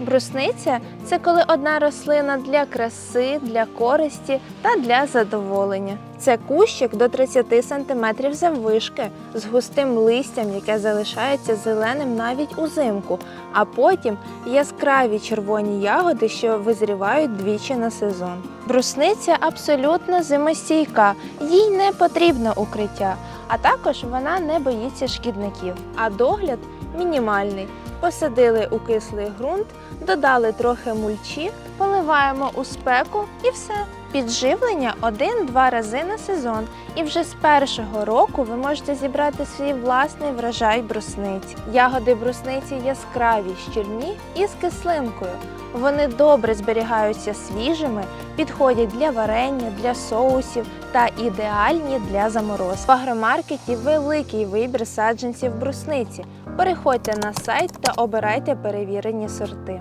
Брусниця це коли одна рослина для краси, для користі та для задоволення. Це кущик до 30 см заввишки з густим листям, яке залишається зеленим навіть узимку, а потім яскраві червоні ягоди, що визрівають двічі на сезон. Брусниця абсолютно зимостійка, їй не потрібно укриття, а також вона не боїться шкідників. А догляд мінімальний. Посадили у кислий ґрунт, додали трохи мульчі, поливаємо у спеку і все. Підживлення один-два рази на сезон. І вже з першого року ви можете зібрати свій власний врожай брусниці. Ягоди брусниці яскраві, щільні і з кислинкою. Вони добре зберігаються свіжими, підходять для варення, для соусів та ідеальні для заморозки. В агромаркеті великий вибір саджанців брусниці. Переходьте на сайт та обирайте перевірені сорти.